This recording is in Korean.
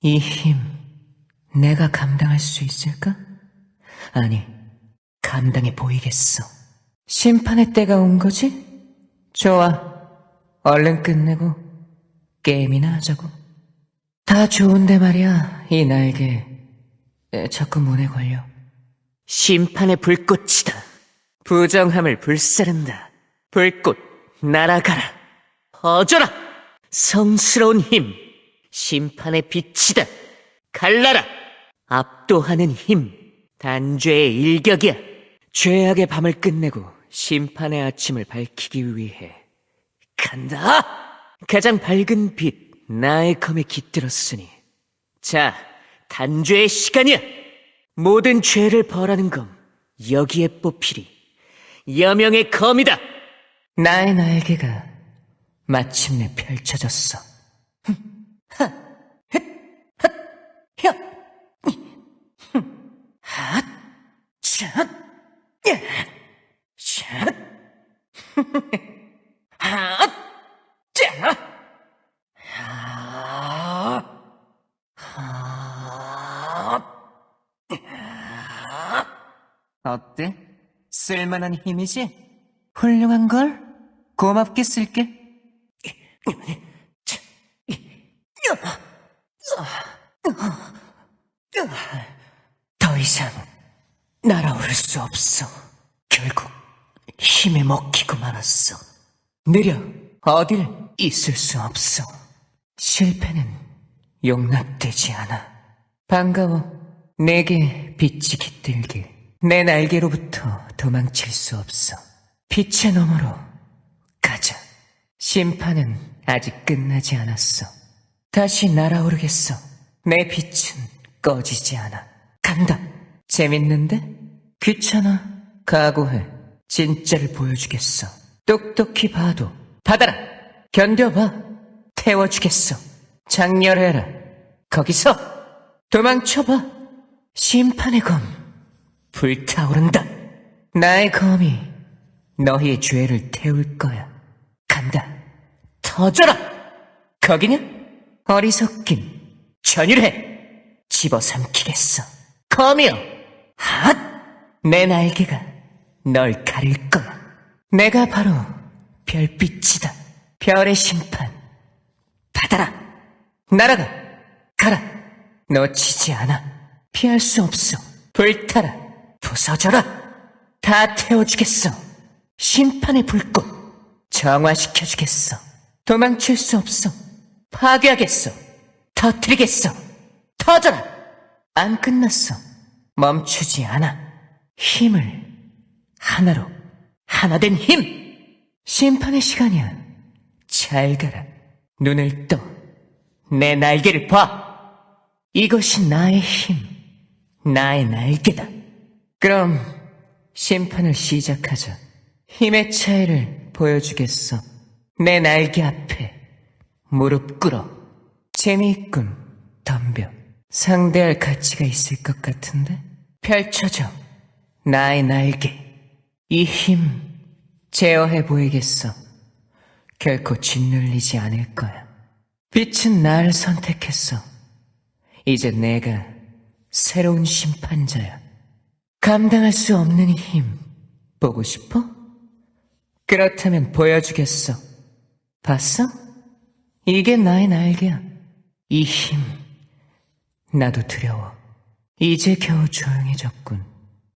이 힘, 내가 감당할 수 있을까? 아니, 감당해 보이겠어. 심판의 때가 온 거지? 좋아. 얼른 끝내고 게임이나 하자고. 다 좋은데 말이야, 이 날개. 에, 자꾸 문에 걸려. 심판의 불꽃이다. 부정함을 불사른다. 불꽃, 날아가라. 퍼져라! 성스러운 힘, 심판의 빛이다. 갈라라! 압도하는 힘, 단죄의 일격이야. 죄악의 밤을 끝내고 심판의 아침을 밝히기 위해 간다! 가장 밝은 빛, 나의 검에 깃들었으니. 자, 단죄의 시간이야! 모든 죄를 벌하는 검, 여기에 뽑히리. 여명의 검이다! 나의 날개가 마침내 펼쳐졌어. 어때? 쓸만한 힘이지? 훌륭한 걸? 고맙게 쓸게. 더 이상 날아오를 수 없어. 결국 힘에 먹히고 말았어. 느려 어딜 있을 수 없어. 실패는 용납되지 않아. 반가워. 내게 빛이 깃들길. 내 날개로부터 도망칠 수 없어. 빛의 너머로 가자. 심판은 아직 끝나지 않았어. 다시 날아오르겠어. 내 빛은 꺼지지 않아. 간다. 재밌는데? 귀찮아. 각오해. 진짜를 보여주겠어. 똑똑히 봐도 받아라. 견뎌봐. 태워주겠어. 장렬해라. 거기서 도망쳐봐. 심판의 검. 불타오른다. 나의 검이 너희의 죄를 태울 거야. 간다. 터져라! 거기냐? 어리석긴 전율해! 집어삼키겠어. 검이여! 핫! 내 날개가 널 가릴 거야. 내가 바로 별빛이다. 별의 심판. 받아라! 날아가! 가라! 놓치지 않아. 피할 수 없어. 불타라! 부서져라! 다 태워주겠어. 심판의 불꽃. 정화시켜주겠어. 도망칠 수 없어. 파괴하겠어. 터뜨리겠어. 터져라! 안 끝났어. 멈추지 않아. 힘을 하나로 하나된 힘! 심판의 시간이야. 잘 가라. 눈을 떠. 내 날개를 봐. 이것이 나의 힘. 나의 날개다. 그럼 심판을 시작하자. 힘의 차이를 보여주겠어. 내 날개 앞에 무릎 꿇어. 재미있군, 덤벼. 상대할 가치가 있을 것 같은데? 펼쳐져. 나의 날개. 이 힘, 제어해 보이겠어. 결코 짓눌리지 않을 거야. 빛은 날 선택했어. 이제 내가 새로운 심판자야. 감당할 수 없는 힘, 보고 싶어? 그렇다면 보여주겠어. 봤어? 이게 나의 날개야. 이 힘, 나도 두려워. 이제 겨우 조용해졌군.